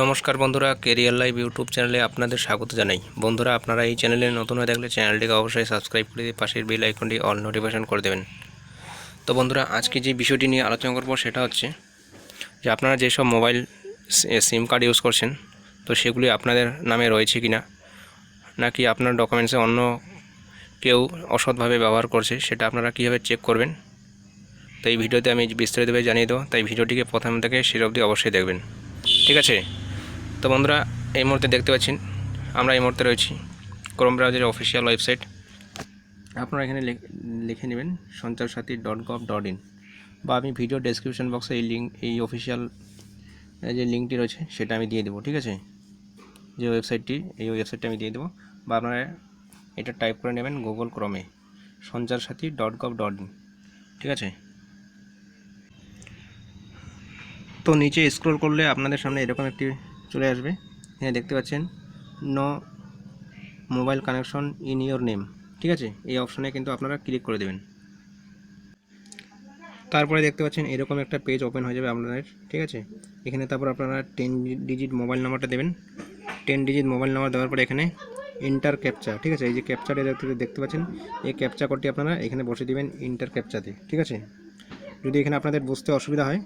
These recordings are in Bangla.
নমস্কার বন্ধুরা কেরিয়ার লাইভ ইউটিউব চ্যানেলে আপনাদের স্বাগত জানাই। বন্ধুরা, আপনারা এই চ্যানেলে নতুন হয়ে থাকলে চ্যানেলটিকে অবশ্যই সাবস্ক্রাইব করে দিয়ে পাশের বেল আইকনটি অল নোটিফিকেশন করে দেবেন। তো বন্ধুরা, আজকে যে বিষয়টি নিয়ে আলোচনা করব সেটা হচ্ছে যে আপনারা যেসব মোবাইল সিম কার্ড ইউজ করছেন, তো সেগুলি আপনাদের নামে রয়েছে কি না নাকি আপনার ডকুমেন্টসে অন্য কেউ অসৎভাবে ব্যবহার করছে, সেটা আপনারা কীভাবে চেক করবেন? তো এই ভিডিওতে আমি বিস্তারিতভাবে জানিয়ে দেবো, তাই ভিডিওটিকে প্রথম থেকে শেষ অবধি অবশ্যই দেখবেন। ঠিক আছে? তো বন্ধুরা, এই মুহূর্তে দেখতে পাচ্ছেন, আমরা এই মুহূর্তে রয়েছি ক্রোম ব্রাউজারের অফিসিয়াল ওয়েবসাইট আপনারা এখানে লিখে নেবেন সঞ্চার সাথী ডট গভ ডট ইন বা আমি ভিডিও ডেসক্রিপশন বক্সে এই লিঙ্ক এই অফিসিয়াল যে লিঙ্কটি রয়েছে, সেটা আমি দিয়ে দেবো, ঠিক আছে? যে ওয়েবসাইটটি এই ওয়েবসাইটটা আমি দিয়ে দেবো বা আপনারা এটা টাইপ করে নেবেন গুগল ক্রমে সঞ্চার সাথী ডট গভ ডট ইন, ঠিক আছে? তো নিচে স্ক্রল করলে আপনাদের সামনে এরকম একটি চলে আসবে। এখানে দেখতে পাচ্ছেন, no mobile connection in your name ঠিক আছে? এই অপশনে কিন্তু আপনারা ক্লিক করে দেবেন। তারপরে দেখতে পাচ্ছেন, এরকম একটা পেজ ওপেন হয়ে যাবে আপনাদের, ঠিক আছে? এখানে তারপর আপনারা টেন ডিজিট মোবাইল নাম্বারটা দেবেন। টেন ডিজিট মোবাইল নাম্বার দেওয়ার পরে এখানে ইন্টার ক্যাপচা ঠিক আছে? এই যে ক্যাপচাটা দেখতে পাচ্ছেন, এই ক্যাপচা কোডটি আপনারা এখানে বসে দিবেন ইন্টার ক্যাপচাতে ঠিক আছে? যদি এখানে আপনাদের বুঝতে অসুবিধা হয়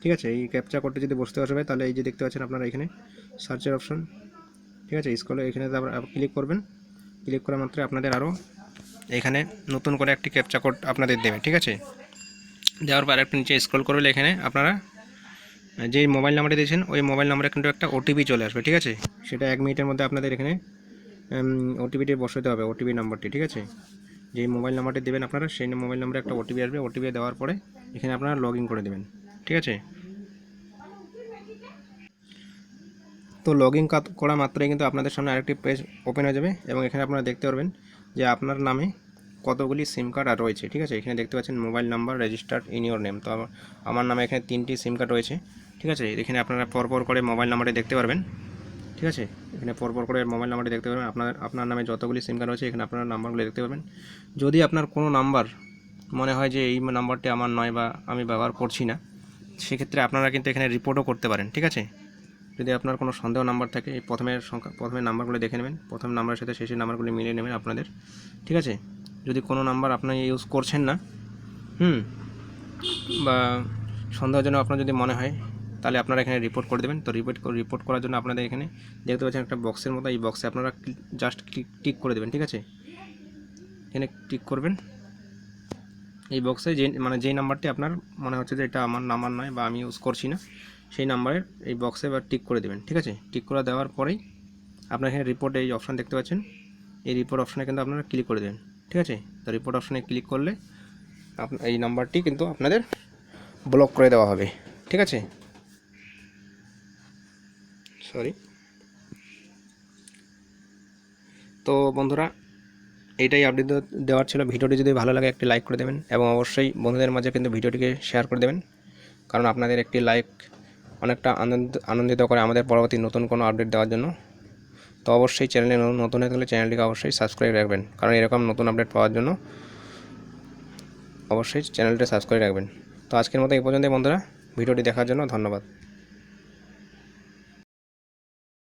ঠিক আছে? এই ক্যাপচা কোডটি যদি বসতে হয় তাহলে এই যে দেখতে পাচ্ছেন আপনারা এখানে সার্চের অপশন ঠিক আছে? স্কলে এখানে ক্লিক করবেন। ক্লিক করা মাত্র আপনাদের আরও এখানে নতুন করে একটি ক্যাপচা কোড আপনাদের দেবে, ঠিক আছে? দেওয়ার পর একটু নিচে স্ক্রল করলে এখানে আপনারা যে মোবাইল নাম্বারটি দিয়েছেন, ওই মোবাইল নাম্বারে কিন্তু একটা ওটিপি চলে আসবে, ঠিক আছে? সেটা এক মিনিটের মধ্যে আপনাদের এখানে ওটিপিটি বসাতে হবে ওটিপি নাম্বারটি ঠিক আছে? যে মোবাইল নাম্বারটি দেবেন আপনারা, সেই মোবাইল নাম্বারে একটা ওটিপি আসবে ওটিপি দেওয়ার পরে এখানে আপনারা লগ করে দেবেন। ঠিক আছে? তো লগ ইন করা মাত্রই কিন্তু আপনাদের সামনে আরেকটি পেজ ওপেন হয়ে যাবে এবং এখানে আপনারা দেখতে পারবেন যে আপনার নামে কতগুলি সিম কার্ড আর রয়েছে, ঠিক আছে? এখানে দেখতে পাচ্ছেন mobile number registered in your name তো আমার- নামে এখানে তিনটি সিম কার্ড রয়েছে, ঠিক আছে? এখানে আপনারা পরপর করে মোবাইল নাম্বারটি দেখতে পারবেন, ঠিক আছে? এখানে পরপর করে মোবাইল নাম্বারটি দেখতে পারবেন। আপনার আপনার নামে যতগুলি সিম কার্ড রয়েছে, এখানে আপনার নাম্বারগুলো দেখতে পাবেন যদি আপনার কোনো নাম্বার মনে হয় যে এই নাম্বারটি আমার নয় বা আমি ব্যবহার করছি না সেক্ষেত্রে আপনারা কিন্তু এখানে রিপোর্টও করতে পারেন, ঠিক আছে? যদি আপনার কোনো সন্দেহ নাম্বার থাকে, এই প্রথমের সংখ্যা প্রথমে নাম্বারগুলো দেখে নেবেন, প্রথম নাম্বারের সাথে শেষের নাম্বারগুলি মিলিয়ে নেবেন আপনাদের, ঠিক আছে? যদি কোনো নাম্বার আপনি ইউজ করছেন না, হুম, বা সন্দেহজনক আপনার যদি মনে হয়, তাহলে আপনারা এখানে রিপোর্ট করে দেবেন। তো রিপোর্ট রিপোর্ট করার জন্য আপনাদের এখানে দেখতে পাচ্ছেন একটা বক্সের মতো, এই বক্সে আপনারা জাস্ট ক্লিক টিক করে দেবেন, ঠিক আছে? এখানে টিক করবেন। এই বক্সে যে মানে যেই নাম্বারটি আপনার মনে হচ্ছে যে এটা আমার নাম্বার নয় বা আমি ইউজ করছি না, সেই নাম্বারের এই বক্সে এবার টিক করে দেবেন, ঠিক আছে? টিক করে দেওয়ার পরেই আপনার এখানে রিপোর্ট এই অপশান দেখতে পাচ্ছেন। এই রিপোর্ট অপশানে কিন্তু আপনারা ক্লিক করে দেবেন, ঠিক আছে? তো রিপোর্ট অপশানে ক্লিক করলে এই নাম্বারটি কিন্তু আপনাদের ব্লক করে দেওয়া হবে, ঠিক আছে? সরি তো বন্ধুরা এইটাই আপডেট দেওয়ার ছিল। ভিডিওটি যদি ভালো লাগে, একটি লাইক করে দেবেন এবং অবশ্যই বন্ধুদের মাঝে কিন্তু ভিডিওটিকে শেয়ার করে দেবেন। কারণ আপনাদের একটি লাইক অনেকটা আনন্দ আনন্দিত করে আমাদের পরবর্তী নতুন কোনো আপডেট দেওয়ার জন্য। তো অবশ্যই চ্যানেলে নতুন হয়ে থাকলে চ্যানেলটিকে অবশ্যই সাবস্ক্রাইব রাখবেন। কারণ এরকম নতুন আপডেট পাওয়ার জন্য অবশ্যই চ্যানেলটি সাবস্ক্রাইব রাখবেন। তো আজকের মতো এই পর্যন্তই বন্ধুরা। ভিডিওটি দেখার জন্য ধন্যবাদ।